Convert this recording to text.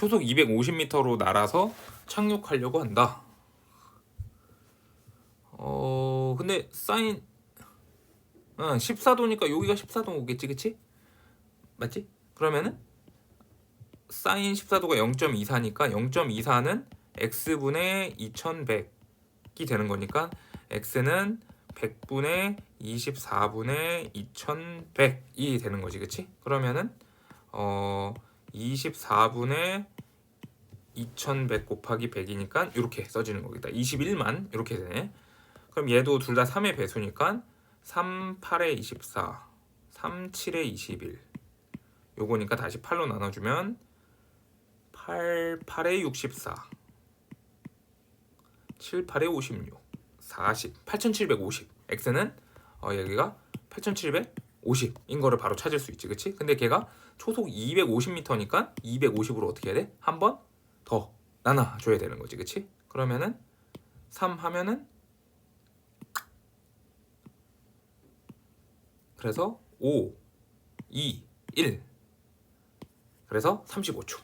초속 250m로 날아서 착륙하려고 한다. 어 근데 사인 응, 14도니까 여기가 14도겠지 그치? 맞지? 그러면은 사인 14도가 0.24니까 0.24는 x분의 2100이 되는 거니까 x는 100분의 24분의 2100이 되는 거지 그치? 그러면은 어 24분의 2100 곱하기 100이니까 이렇게 써지는 거겠다. 21만 이렇게 되네. 그럼 얘도 둘 다 3의 배수니까 3, 8에 24 3, 7에 21 요거니까 다시 8로 나눠주면 8, 8에 64 7, 8에 56 40 8750 x는 어, 여기가 8750 인 거를 바로 찾을 수 있지 그치? 근데 걔가 초속 250m니까 250으로 어떻게 해야 돼? 한 번 더 나눠줘야 되는 거지 그치? 그러면은 3 하면은 그래서 5, 2, 1 그래서 35초